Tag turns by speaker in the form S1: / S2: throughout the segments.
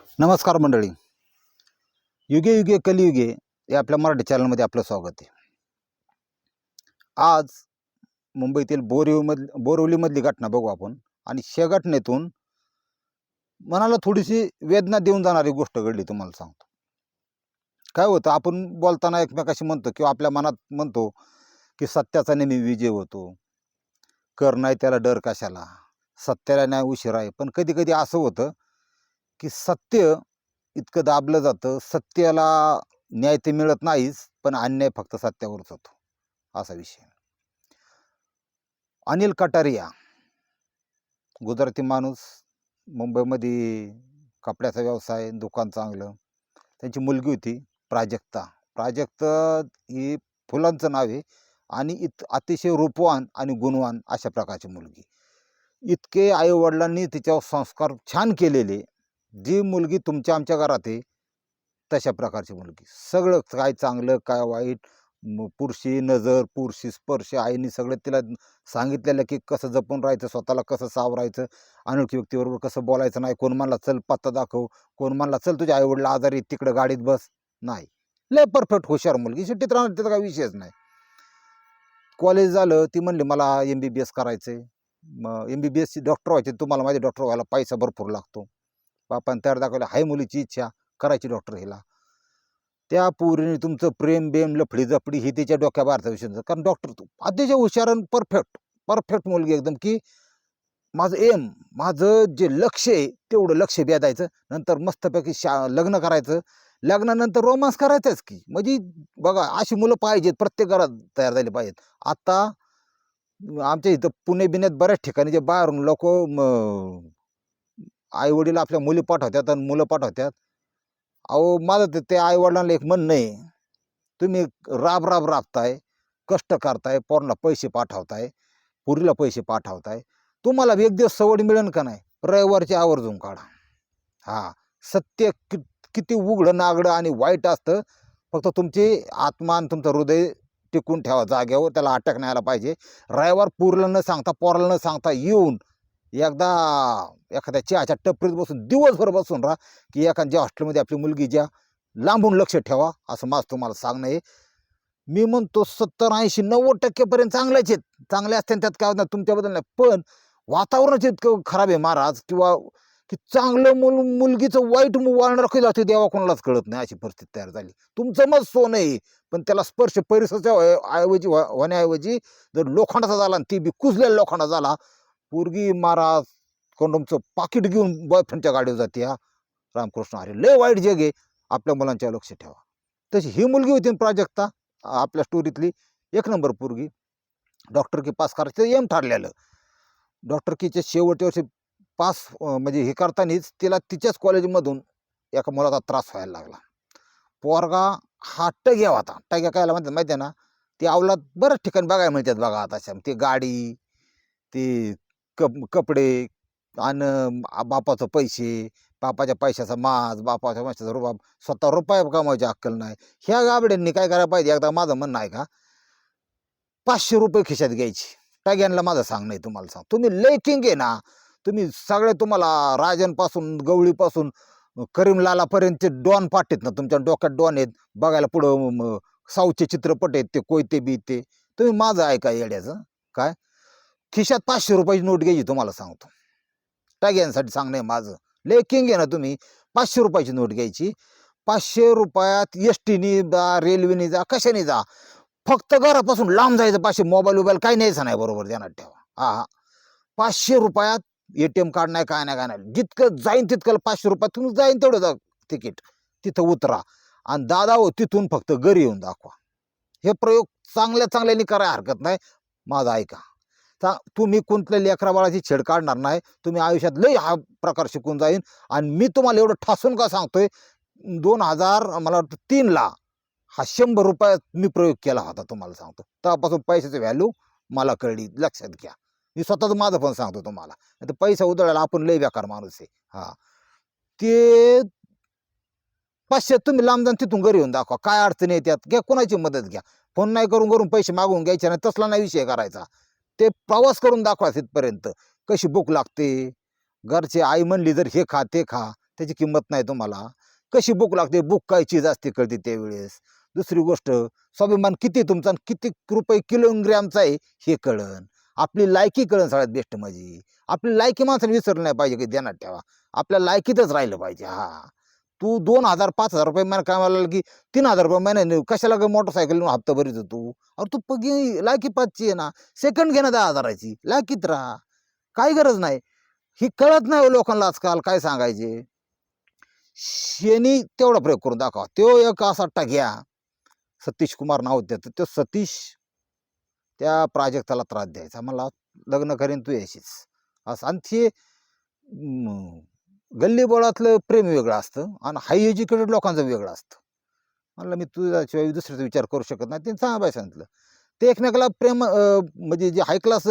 S1: नमस्कार मंडळी. युगे युगे कलियुगे या आपल्या मराठी चॅनलमध्ये आपलं स्वागत आहे. आज मुंबईतील बोरिवमध बोरिवलीमधली घटना बघू आपण. आणि त्या घटनेतून मनाला थोडीशी वेदना देऊन जाणारी गोष्ट घडली तुम्हाला सांगतो. काय होतं आपण बोलताना एकमेकाशी म्हणतो किंवा आपल्या मनात म्हणतो की सत्याचा नेहमी विजय होतो. कर नाही त्याला डर कशाला? सत्याला नाही उशीर आहे. पण कधी कधी असं होतं की सत्य इतकं दाबलं जातं. सत्याला न्याय ते मिळत नाहीच पण अन्याय फक्त सत्यावरच होतो. असा विषय. अनिल कटारिया. गुजराती माणूस मुंबईमध्ये कपड्याचा व्यवसाय दुकान चांगलं. त्यांची मुलगी होती प्राजक्ता. प्राजक्ता ही फुलांचं नाव आहे आणि इत अतिशय रूपवान आणि गुणवान अशा प्रकारची मुलगी. इतके आईवडिलांनी तिच्यावर संस्कार छान केलेले. जी मुलगी तुमच्या आमच्या घरात आहे तशा प्रकारची मुलगी. सगळं काय चांगलं काय वाईट म- पुरुषी नजर पुरुषी स्पर्श आईने सगळं तिला सांगितलेलं की कसं जपून राहायचं स्वतःला कसं सावरायचं अनोळखी व्यक्तीबरोबर कसं बोलायचं नाही कोण म्हणला चल पत्ता दाखव कोण म्हणला चल तुझ्या आईवडील आजारी तिकडं गाडीत बस. नाही. लय परफेक्ट हुशार मुलगी. सुट्टीत राहणार त्याचा काही विषयच नाही. कॉलेज झालं ती म्हणली मला एम बी बी एस करायचं आहे मग एम बी बी एसची डॉक्टर व्हायचे तुम्हाला माझे डॉक्टर व्हायला पैसा भरपूर लागतो. बापान तयार दाखवलं हाय मुलीची इच्छा करायची डॉक्टर हिला. त्या पोरीने तुमचं प्रेम बेम लफडी जपडी ही तिच्या डोक्याबाहेरचा विषय कारण डॉक्टर तू अतिशय हुशार आणि परफेक्ट परफेक्ट मुलगी एकदम की माझं एम माझं जे लक्ष आहे तेवढं लक्ष द्यायचं नंतर मस्तपैकी शा लग्न करायचं. लग्नानंतर रोमांस करायचंच की. म्हणजे बघा अशी मुलं पाहिजेत प्रत्येक घरात तयार झाली पाहिजेत. आता आमच्या इथं पुणे बिण्यात बऱ्याच ठिकाणी जे बाहेरून लोक आई वडील आपल्या मुली पाठवतात आणि मुलं पाठवतात. अहो माझं ते- ते आई वडिलांना एक म्हणणं आहे. तुम्ही राब राब राबताय कष्ट करताय पोरांना पैसे पाठवताय पुरीला पैसे पाठवताय. तुम्हाला एक दिवस सवड मिळेल का नाही? रविवारची आवर्जून काढा. हा सत्य कि किती उघडं नागडं आणि वाईट असतं. फक्त तुमची आत्मा आणि तुमचं हृदय टिकून ठेवा जागेवर. त्याला अटक नाही आला पाहिजे. रविवार पुरला न सांगता पोराला न सांगता येऊन एकदा एखाद्या चहाच्या टपरीत बसून दिवसभर बसून राहा की एखाद्या हॉस्टेलमध्ये आपली मुलगी ज्या लांबून लक्ष ठेवा असं माझं तुम्हाला सांगणं आहे. मी म्हणतो सत्तर ऐंशी नव्वद टक्केपर्यंत चांगल्याच आहेत. चांगले असते त्यात काय होणार तुमच्याबद्दल नाही. पण वातावरणाचे इतकं खराब आहे महाराज किंवा की चांगलं मुल मुलगीचं वाईट वाळणं राखलं जाते देवा कोणालाच कळत नाही अशी परिस्थिती तयार झाली. तुमचं मत सोनं आहे पण त्याला स्पर्श परिसराच्या ऐवजी होण्याऐवजी जर लोखंडाचा झाला आणि ती बी कुजलेला लोखंडा झाला पोरगी महाराज कंडोमचं पाकिट घेऊन बॉयफ्रेंडच्या गाडीवर जाते हा. रामकृष्ण अरे लय वाईट जग आहे. आपल्या मुलांच्या लक्ष ठेवा. तशी ही मुलगी होती प्राजक्ता आपल्या स्टोरीतली एक नंबर पोरगी. डॉक्टर की पास करायचं एम ठरलेलं. डॉक्टर कीचे शेवटच्या वर्षी पास म्हणजे हे करतानीच तिला तिच्याच कॉलेजमधून एका मुलाचा त्रास व्हायला लागला. पोरगा हा टग्या होता. टग्या कायला म्हणतात माहिती आहे ना? ते अवलात बऱ्याच ठिकाणी बघायला मिळतात बघा आता. अशा ते गाडी ते कप कपडे आणि बापाचं पैसे बापाच्या पैशाचा माज बापाच्या पैशाचा रुबाब स्वतः रुपया कमावायची अक्कल नाही. ह्या गाबड्यांनी काय करायला पाहिजे? एकदा माझं म्हणणं आहे का? पाचशे रुपये खिशात घ्यायची. टाग्यांना माझं सांगणं आहे तुम्हाला सांग तुम्ही लय किंग आहे ना. तुम्ही सगळे तुम्हाला राजांपासून गवळीपासून करीमलालापर्यंतचे डॉन पाठीत ना. तुमच्या डोक्यात डॉन आहेत. बघायला पुढं साऊथचे चित्रपट आहेत ते कोयते बी ते तुम्ही माझं ऐका येड्याचं. काय? खिशात पाचशे रुपयाची नोट घ्यायची तुम्हाला सांगतो. टाग्यांसाठी सांगणं आहे माझं. लय किंग आहे ना तुम्ही. पाचशे रुपयाची नोट घ्यायची. पाचशे रुपयात एस टीने जा रेल्वेने जा कशाने जा. फक्त घरापासून लांब जायचं पाचशे मोबाईल मोबाईल काही न्यायचं नाही बरोबर ध्यानात ठेवा. हा हा. पाचशे रुपयात ए टी एम कार्ड नाही काय नाही काय नाही. जितकं जाईन तितकं पाचशे रुपयात तुम्ही जाईन तेवढं जा तिकीट. तिथं उतरा. आणि दादा हो तिथून फक्त घरी येऊन दाखवा. हे प्रयोग चांगल्या चांगल्याने करायला हरकत नाही. माझा ऐका. चा तुम्ही कोणत्या लेकरा बाळाची छेड काढणार नाही. तुम्ही आयुष्यात लई हा प्रकार शिकून जाईन. आणि मी तुम्हाला एवढं ठासून का सांगतोय? दोन हजार मला वाटतं तीनला हा शंभर रुपयात मी प्रयोग केला होता तुम्हाला सांगतो. तेव्हापासून पैशाची व्हॅल्यू मला कळली. लक्षात घ्या. मी स्वतःच माझं पण सांगतो तुम्हाला. नाही तर पैसा उधळायला आपण लय बेकार माणूस आहे. हा. ते पाचशे तुम्ही लांब जाऊन तिथून घरी येऊन दाखवा. काय अडचणी येतात घ्या कोणाची मदत घ्या. फोन नाही करून करून पैसे मागवून घ्यायचे नाही. तसला नाही विषय करायचा. ते प्रवास करून दाखवा तिथपर्यंत. कशी भूक लागते? घरचे आई म्हणली जर हे खा ते खा त्याची किंमत नाही तुम्हाला. कशी भूक लागते? बुक काय चीज असते कळते त्यावेळेस. दुसरी गोष्ट स्वाभिमान किती तुमचा आणि किती रुपये किलोग्रॅमचा आहे हे कळन आपली लायकी कळन सगळ्यात बेस्ट माझी. आपली लायकी माणसाने विसरलं नाही पाहिजे की ध्यानात ठेवा. आपल्या लायकीतच राहिलं पाहिजे हा. तू दोन हजार पाच हजार रुपये महिना कामाला लागला की तीन हजार रुपये महिन्याने कशाला ग मोटरसायकल हप्ता भरीत तू अरे तू पगी लायकी पाचची आहे ना. सेकंड घे ना दहा हजाराची. लायकीत राहा. काही गरज नाही. ही कळत नाही हो लोकांना आजकाल काय सांगायचे. शेनी तेवढा प्रयोग करून दाखवा. तो एक असा घ्या. सतीश कुमार नाव तर तो सतीश त्या प्राजक्ताला त्रास द्यायचा. मला लग्न करीन तू याशीच असं. आणि ते गल्लीबोळातलं गल्ली बोळातलं प्रेम वेगळं असतं आणि हाय एज्युकेटेड लोकांचं वेगळं असतं. म्हणलं मी तुझ्याशिवाय दुसऱ्याचा विचार करू शकत नाही. त्यांनी सांगा बाय सांगितलं. ते एकमेकाला प्रेम म्हणजे जे हाय क्लास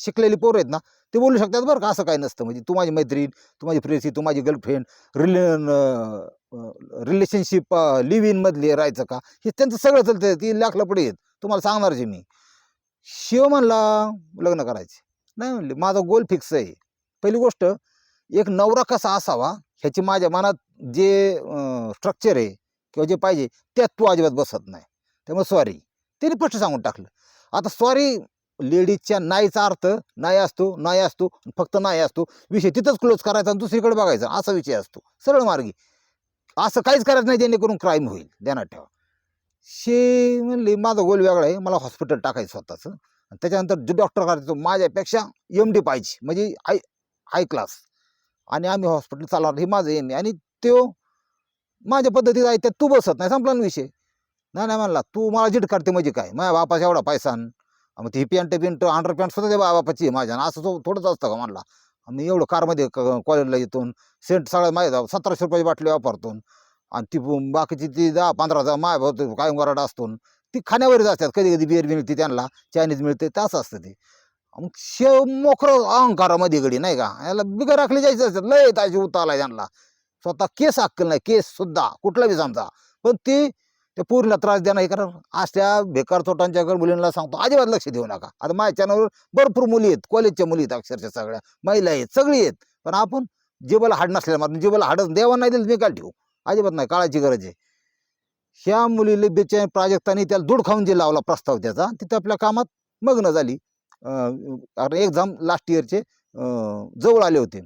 S1: शिकलेली पोरं आहेत ना ते बोलू शकतात बरं का असं काही नसतं. म्हणजे तू माझी मैत्रीण तू माझी प्रेसी तू माझी गर्लफ्रेंड रिलेन रिलेशनशिप लिव्ह इनमधली राहायचं का? हे त्यांचं सगळं चालतं ती लाख पुढे आहेत तुम्हाला सांगणार जे मी. शिव म्हणला लग्न करायचे. नाही म्हणले माझा गोल फिक्स आहे. पहिली गोष्ट एक नवरा कसा असावा ह्याची माझ्या मनात जे स्ट्रक्चर आहे किंवा जे पाहिजे त्यात तू अजिबात बसत नाही. त्यामुळे सॉरी त्याने स्पष्ट सांगून टाकलं. आता सॉरी लेडीजच्या नाहीचा अर्थ नाही असतो नाही असतो फक्त नाही असतो. विषय तिथंच क्लोज करायचा आणि दुसरीकडे बघायचा. असा विषय असतो. सरळ मार्गी. असं काहीच करायचं नाही जेणेकरून क्राईम होईल. ध्यानात ठेवा. शे म्हणले माझा गोल वेगळा आहे. मला हॉस्पिटल टाकायचं स्वतःचं. आणि त्याच्यानंतर जो डॉक्टर करायचो माझ्यापेक्षा एम डी पाहिजे. म्हणजे हाय हाय क्लास आणि आम्ही हॉस्पिटल चालवणार हे माझं येणे आणि तो माझ्या पद्धतीत आहे त्यात तू बसत नाही संपला ना विषय. नाही नाही म्हणला तू मला जिट काढते म्हणजे काय? माझ्या बापाचा एवढा पैसा आण. मग ती पॅन्ट पिंट अंडर पॅन्ट सुद्धा त्या बापाची आहे माझ्या असं तो थोडंच असतं का म्हणला. मी एवढं कारमध्ये कॉलेजला येतो सेंट सगळ्या माझ्या सतराशे रुपयाची बाटली वापरतो आणि ती बाकीची ती दहा पंधरा हजार माय भाऊ कायम वराड असतो ती खाण्यावरच असतात. कधी कधी बिअर मिळते त्यांना चायनीज मिळते तसं असतं ते. मग शेव मोखरं अहंकारामध्ये गडी नाही का? याला बिगर राखली जायचं असतात लय त्याची उताला त्यांना. स्वतः केस अक्कल नाही. केस सुद्धा. कुठला बी समजा. पण ती त्या पूर्ण त्रास देणं हे कारण असल्या बेकार चोटांच्या मुलींना सांगतो अजिबात लक्ष देऊ नका. आता माझ्या चॅनलवर भरपूर मुली आहेत. कॉलेजच्या मुली आहेत अक्षरशः सगळ्या. महिला आहेत. सगळी आहेत. पण आपण जीवाला हाड नसल्या मात्र जीवाला हाडच देवा नाही दिलं मी काय ठेवू? अजिबात नाही. काळाची गरज आहे. ह्या मुलीला बेच्या प्राजक्ताने त्याला दूड खाऊन जे लावला प्रस्ताव त्याचा तिथे आपल्या कामात मग्न झाली. एक्झाम लास्ट इयरचे जवळ आले होते.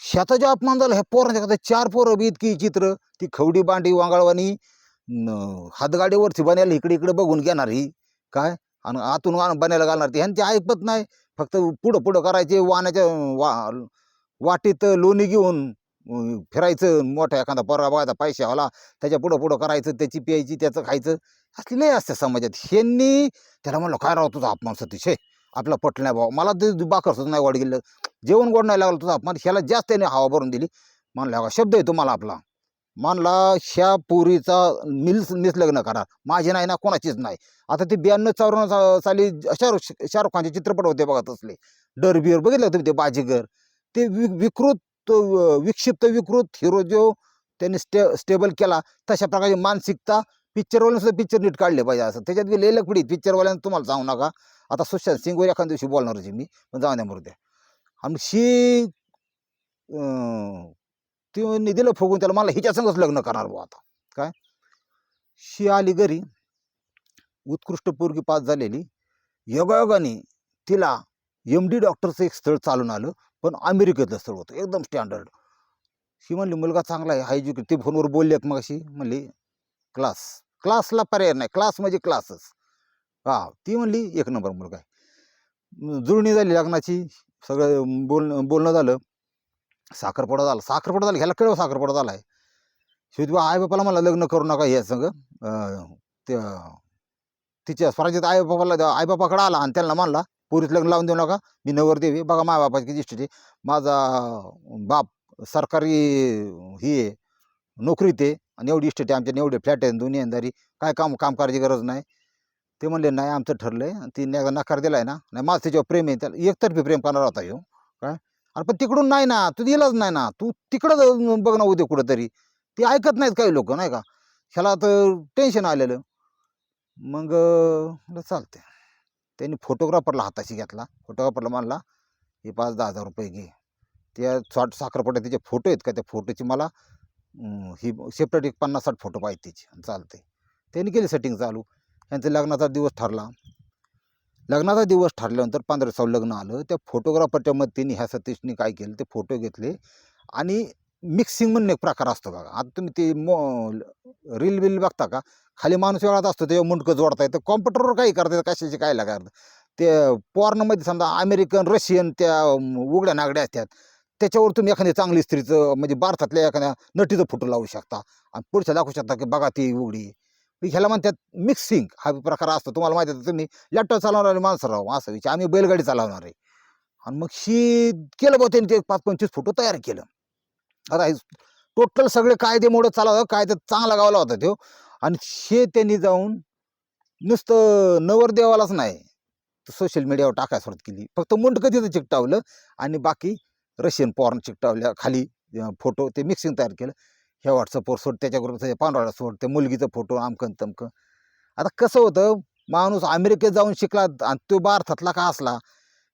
S1: शेताचा अपमान झाला. ह्या पोरांच्या चार पोरं बी इतकी चित्र ती खवडी बांडी वांगाळवाणी हातगाडीवरती बनायला इकडे इकडे बघून घेणार ही. काय? आणि आतून बनायला घालणार ती. ह्यांची ऐकत नाही. फक्त पुढं पुढं करायचे वाहनाच्या वा वाटीत लोणी घेऊन फिरायचं मोठा एखादा पोरा बघायचा आला त्याच्या पुढं पुढं करायचं त्याची प्यायची त्याचं खायचं. असली लय असते समाजात. ह्यांनी त्याला म्हणलं काय राव तुझा अपमान सतीश हे? आपला पटलं नाही भाऊ मला ते बाकर नाही वाढ गेलं. जेवण गोड नाही लागलं तुझा अपमान. ह्याला जास्त त्याने हवा भरून दिली. म्हणला "हा शब्द आहे तुम्हाला आपला. मानला ह्या पोरीचा मिल्स मिसलग्न करा. माझे नाही ना कोणाचीच नाही. आता ते ब्याण्णव चौऱ्याण्णव सा- साली शाहरुख शाहरुख खानचे चित्रपट होते बघा तसले. डर बिअर बघितलं तुम्ही ते बाजीगर? ते वि विकृत विक्षिप्त विकृत हिरो जो त्यांनी स्टे स्टेबल केला तशा प्रकारची मानसिकता पिक्चरवाल्यानं सुद्धा पिक्चर नीट काढले पाहिजे असं. त्याच्यात बी लय लकडी पिक्चरवाल्यानं तुम्हाला सांगू नका. आता सुशांत सिंगवर एखाद्या दिवशी बोलणार होती मी पण जाऊ द्या मरू आणि शी ते ती दिलं फुगून त्याला मला हिच्या संगच लग्न करणार बा आता. काय? शी आली घरी उत्कृष्ट पोरगी पास झालेली. योगायोगाने तिला एम डी डॉक्टरचं एक स्थळ चालून आलं पण अमेरिकेतलं स्थळ होतं. एकदम स्टँडर्ड शी म्हणली मुलगा चांगला आहे हायज्युके ते फोनवर बोलले मग अशी म्हणली क्लास. क्लासला पर्याय नाही. क्लास म्हणजे क्लासच. हा ती म्हणली एक नंबर मुलगा आहे. जुळणी झाली लग्नाची. सगळं बोल बोलणं झालं. साखरपुडा झाला. साखरपुडा झाला. ह्याला केळं साखरपुडा झाला आहे. शिवजी आई बापाला मला लग्न करू नका हे संग ते तिच्या स्वराज्यात आई बापाला आई बापाकडे आला आणि त्यांना मानला पोरीत लग्न लावून देऊ नका. मी नवर देवी बघा माझ्या बापाची किती माझा बाप सरकारी ही आहे. नोकरीत आहे. आणि एवढी इस्टेट आहे आमच्या एवढे फ्लॅट आहे दोन्ही अंधारी. काय काम काम करायची गरज नाही. ते म्हणले नाही आमचं ठरलं आहे ती एकदा नकार दिला आहे ना. नाही माझं त्याच्यावर प्रेम आहे त्याला एकतर्फी प्रेम करणार होता येऊ काय? अरे पण तिकडून नाही ना. तू दिलाच नाही ना. तू तिकडं बघ ना उद्या कुठंतरी. ते ऐकत नाहीत काही लोक नाही का? ह्याला तर टेन्शन आलेलं. मग चालते त्यांनी फोटोग्राफरला हाताशी घेतला. फोटोग्राफरला मानला हे पाच दहा हजार रुपये घे. त्या शॉर्ट साखरपट्या त्याचे फोटो आहेत का त्या फोटोची मला ही सेपरेट एक पन्नास साठ फोटो पाहिजे तिचे चालते त्यांनी केली सेटिंग चालू. त्यांचं लग्नाचा दिवस ठरला. लग्नाचा दिवस ठरल्यानंतर पंधरा दिवसावर लग्न आलं. त्या फोटोग्राफरच्या मदतीने ह्या सतीशने काय केलं ते फोटो घेतले. आणि मिक्सिंग म्हणून एक प्रकार असतो बघा. आता तुम्ही ते मो रील बिल बघता का? खाली माणूस वेळात असतो ते मुंडकं जोडता येतं कॉम्प्युटरवर काही करता येतं कशाचे काय लागायचं? ते पॉर्नमध्ये समजा अमेरिकन रशियन त्या उघड्या नागड्या असतात. त्याच्यावर तुम्ही एखाद्या चांगली स्त्रीचं म्हणजे भारतातल्या एखाद्या नटीचं फोटो लावू शकता. आणि पुढच्या दाखवू शकता की बघा ती उघडी ह्याला म्हणतात मिक्सिंग हा प्रकार असतो. तुम्हाला माहिती आहे तुम्ही लॅपटॉप चालवणारे माणसं राहू असं विचार. आम्ही बैलगाडी चालवणार. आहे आणि मग शी केलं बघ त्यांनी ते पाच पंचवीस फोटो तयार केलं. आता टोटल सगळे कायदे मोडं चालवतं कायदे चांगला गावला होता तो. आणि शे त्यांनी जाऊन नुसतं नवरदेवालाच नाही सोशल मीडियावर टाकायला सुरुवात केली. फक्त मुंडकं तिथं चिकटावलं. आणि बाकी रशियन पॉर्न चिकटावल्या खाली फोटो ते मिक्सिंग तयार केलं. ह्या व्हॉट्सअपवर सोड त्याच्याबरोबर त्याच्या पांढरा सोड त्या मुलगीचं फोटो आमकन तमकं. आता कसं होतं माणूस अमेरिकेत जाऊन शिकला आणि तो भारतातला का असला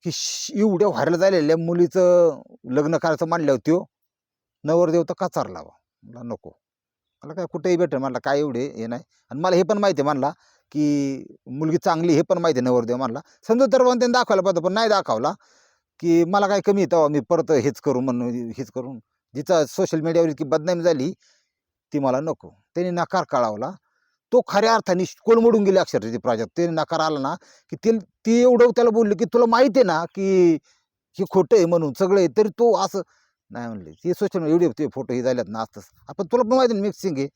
S1: की श- एवढ्या व्हायरल झालेल्या मुलीचं लग्न करायचं म्हणल्यावर त्यो नवरदेव तर कचारला बा. मला नको. मला काय कुठेही भेटेल. म्हणला काय एवढे हे नाही. आणि मला हे पण माहिती आहे म्हणला की मुलगी चांगली हे पण माहिती आहे नवरदेव म्हणला. समजा तर पण त्यांनी दाखवायला पाहिजे पण नाही दाखवला. की मला काय कमी येतं मी परत हेच करू म्हणून हेच करून. जिचा सोशल मीडियावर इतकी बदनामी झाली ती मला नको. त्यांनी नकार कळावला. तो खऱ्या अर्थाने कोलमडून गेले अक्षरशः ते प्राजक्त ते नकार आला ना की ते ती एवढं त्याला बोलले की तुला माहिती आहे ना की हे खोटं आहे म्हणून सगळं आहे तरी तो असं नाही म्हणले. ती सोशल मीडिया एवढे ते फोटो हे झाल्यात ना असतंच आपण तुला पण माहिती मिक्सिंग आहे.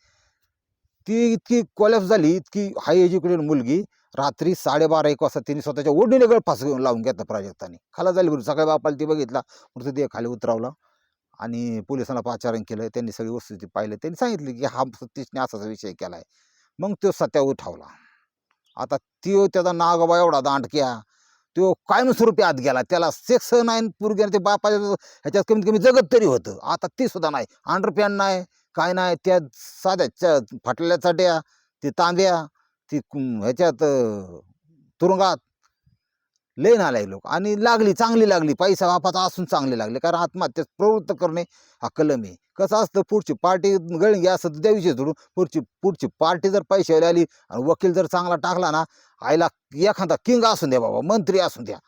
S1: ती इतकी क्वालिफ झाली इतकी हाय एज्युकेटेड मुलगी रात्री साडेबारा एक वाजता तिने स्वतःच्या ओढणीने गळफास घेऊन लावून घेतला प्राजक्ताने. खाला झाली बरं सकाळी बापाला ती बघितला मृतदेह खाली उतरवला आणि पोलिसांना पाचारण केलं. त्यांनी सगळी वस्तुस्थिती पाहिलं. त्यांनी सांगितलं की हा सतीशने असाचा विषय केला आहे मग तो सत्या उठावला. आता त्यो त्याचा नागोबा एवढा दांडक्या तो कायमस्वरूपी आत गेला. त्याला सेक्स नाही पूर्वी ते बापाच्या ह्याच्यात कमीत कमी जगत तरी होतं. आता ती सुद्धा नाही. अंडरपॅन नाही काय नाही. त्या साध्या च- फाटलेल्या चट्या ते तांब्या ती ह्याच्यात तुरुंगात लय नालायक लोक. आणि लागली चांगली लागली. पैसा बापाचा असून चांगली लागली. कारण आत्महत्या प्रवृत्त करणे हा कलम आहे. कसं असतं पुढची पार्टी गळंगी असं तर द्याविषयी सोडून पुढची पुढची पार्टी जर पैशावाली आली आणि वकील जर चांगला टाकला ना आईला एखादा किंग असून द्या बाबा मंत्री असून द्या.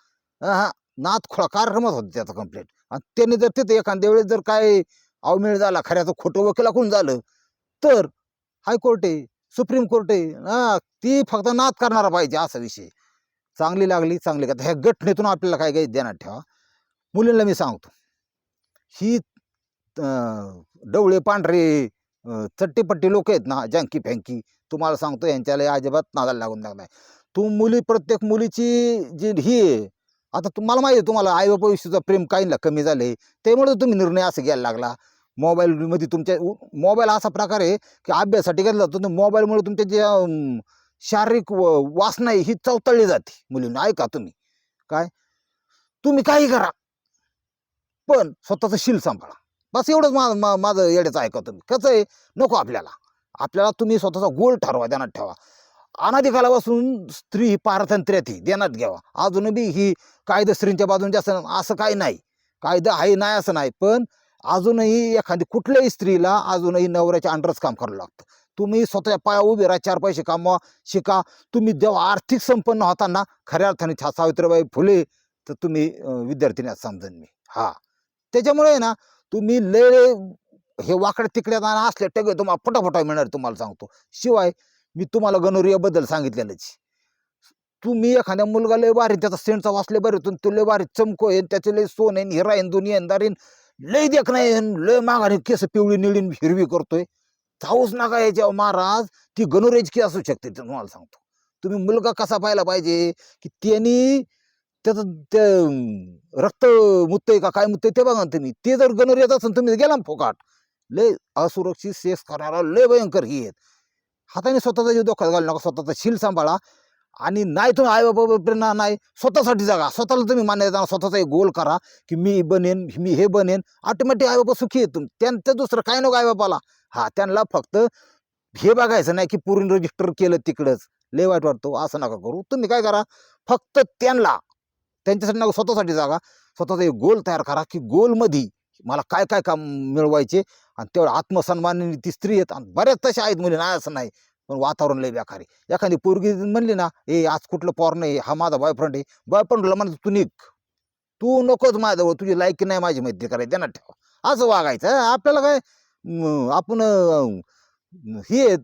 S1: हा नातखोळा कार्यक्रमच होता त्याचा कंप्लेंट आणि त्यांनी जर तिथे एखाद्या वेळेस जर काय अवमेळ झाला खऱ्याचं खोटं वकिला कोण झालं तर हायकोर्ट आहे. सुप्रीम कोर्ट आहे हा ती फक्त नाद करणारा पाहिजे असा विषय. चांगली लागली चांगली का ह्या घटनेतून आपल्याला काय काही देण्यात ठेवा. मुलींना मी सांगतो. ही डवळे पांढरे चट्टीपट्टी लोक आहेत ना जँकी फँकी तुम्हाला सांगतो यांच्याला अजिबात नादाला लागून लागलाय तू मुली प्रत्येक मुलीची जी ही आहे आता तुम्हाला माहिती आहे तुम्हाला आई बापाविषयीचं प्रेम काहींना कमी झाले त्यामुळे तुम्ही निर्णय असं घ्यायला लागला. मोबाईलमध्ये तुमच्या मोबाईल असा प्रकार आहे की अभ्यासासाठी घेतला जातो. तर मोबाईलमुळे तुमच्या जे शारीरिक व- वासना आहे ही चवतळली जाते मुलींना. ऐका तुम्ही. काय? तुम्ही काही करा. पण स्वतःचं शील सांभाळा. बस एवढंच मा माझं येड्याचं ऐका तुम्ही. कसं आहे? नको आपल्याला. आपल्याला तुम्ही स्वतःचा गोल ठरवा ध्यानात ठेवा. अनाधिकालापासून स्त्री ही पारतंत्र्यात ही ध्यानात घ्यावा. अजून बी ही कायदा स्त्रींच्या बाजून जास्त असं काही नाही. कायदा आहे नाही असं नाही. पण अजूनही एखादी कुठल्याही स्त्रीला अजूनही नवऱ्याच्या अंडरच काम करावं लागतं. तुम्ही स्वतःच्या पाया उभे राहा चार पैसे कामवा शिका. तुम्ही जेव्हा आर्थिक संपन्न होताना खऱ्या अर्थाने छा सावित्रीबाई फुले तर तुम्ही विद्यार्थीने समजेन मी. हा. त्याच्यामुळे आहे ना तुम्ही लय हे वाकड्या तिकड्यात आणि असले टगे तुम्हाला फटाफटा मिळणार तुम्हाला सांगतो. शिवाय मी तुम्हाला गणोरियाबद्दल सांगितलेलंच तुम्ही एखाद्या मुलगा लय भारी त्याचा सेंटचा वाचले बरे तो लय भारी चमको आहे त्याचे लय सोन आहे हिरा येईन दुनिया येईन दारीन लय देख नाही लय माघारी केस पिवळी निळी हिरवी करतोय. जाऊच नका याच्यावर महाराज ती गणुरेजकी असू शकते तुम्हाला सांगतो. तुम्ही मुलगा कसा पाहिला पाहिजे की त्यांनी त्याचं ते रक्त मुतय का काय मुतय ते बघा तुम्ही. ते जर गणोर असेल तुम्ही गेला फोकाट. लय असुरक्षित सेक्स करणारा लय भयंकर ही आहेत. हाताने स्वतःचा जीव धोका घालू नका स्वतःचा शील सांभाळा. आणि नाही तुम्ही आई बाबा प्रेरणा नाही स्वतःसाठी जगा. स्वतःला तुम्ही मान्य स्वतःचा एक गोल करा की मी बनेन मी हे बनेन. ऑटोमॅटिक आई बाबा सुखी आहेत तुम्ही. त्यांचं दुसरं काय नको आई बाबाला हा त्यांना फक्त हे बघायचं नाही की पूर्ण रजिस्टर केलं तिकडंच. लय वाईट वाटतो. असं नका करू. तुम्ही काय करा? फक्त त्यांना त्यांच्यासाठी नका स्वतःसाठी जागा. स्वतःचा एक गोल तयार करा की गोलमध्ये मला काय काय काम मिळवायचे आणि तेवढं आत्मसन्मानाने ती स्त्री आहेत आणि बऱ्याच तशा आहेत मुली नाही असं नाही. पण वातावरण लय बेकारी एखादी पोरगी म्हणली ना ए आज कुठलं पोर नाही हा माझा बॉयफ्रेंड आहे. बॉयफ्रेंडला म्हणतो तू निघ. तू नकोच माझ्याजवळ. तुझी लायकी नाही माझी मैत्री करायची. त्यांना ठेवा. असं वागायचं आपल्याला काय आपण हे आहेत,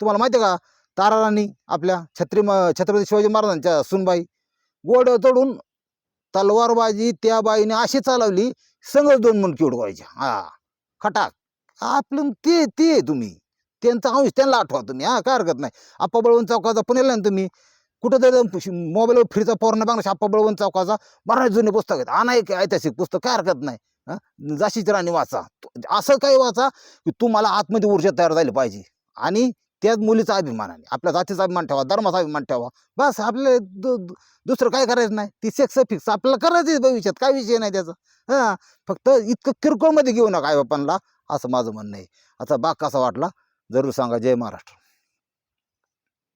S1: तुम्हाला माहिती आहे का? ताराराणी आपल्या छत्री छत्रपती शिवाजी महाराजांच्या सुनबाई गोड तोडून तलवारबाजी त्या बाईने अशी चालवली संगच दोन मन उडवायच्या. हा खटाक. आपलं ते ते आहे तुम्ही. त्यांचा अंश त्यांना आठवा तुम्ही हा काय हरकत नाही. आप्पा बळवंत चौकाचा पुण्याला ना तुम्ही. कुठं तरी मोबाईलवर फ्रीचा पोरणं बघणार आप्पा बळवंत चौकाचा बऱ्याच जुने पुस्तक आहेत. आणा एक ऐतिहासिक पुस्तक काय हरकत नाही. हा जाशीची राणी वाचा. असं काही वाचा की तुम्हाला आतमध्ये ऊर्जा तयार झाली पाहिजे. आणि त्याच मुलीचा अभिमान आपल्या जातीचा अभिमान ठेवा धर्माचा अभिमान ठेवा. बस आपले दुसरं काय करायचं नाही. ती सेक्स फिक्स आपल्याला करायचं आहे भविष्यात. काय विषय नाही त्याचा. हां फक्त इतकं किरकोळमध्ये घेऊ नका आई बापांना असं माझं म्हणणं आहे. आता बाग कसा वाटला? जरूर सांगा. जय महाराष्ट्र.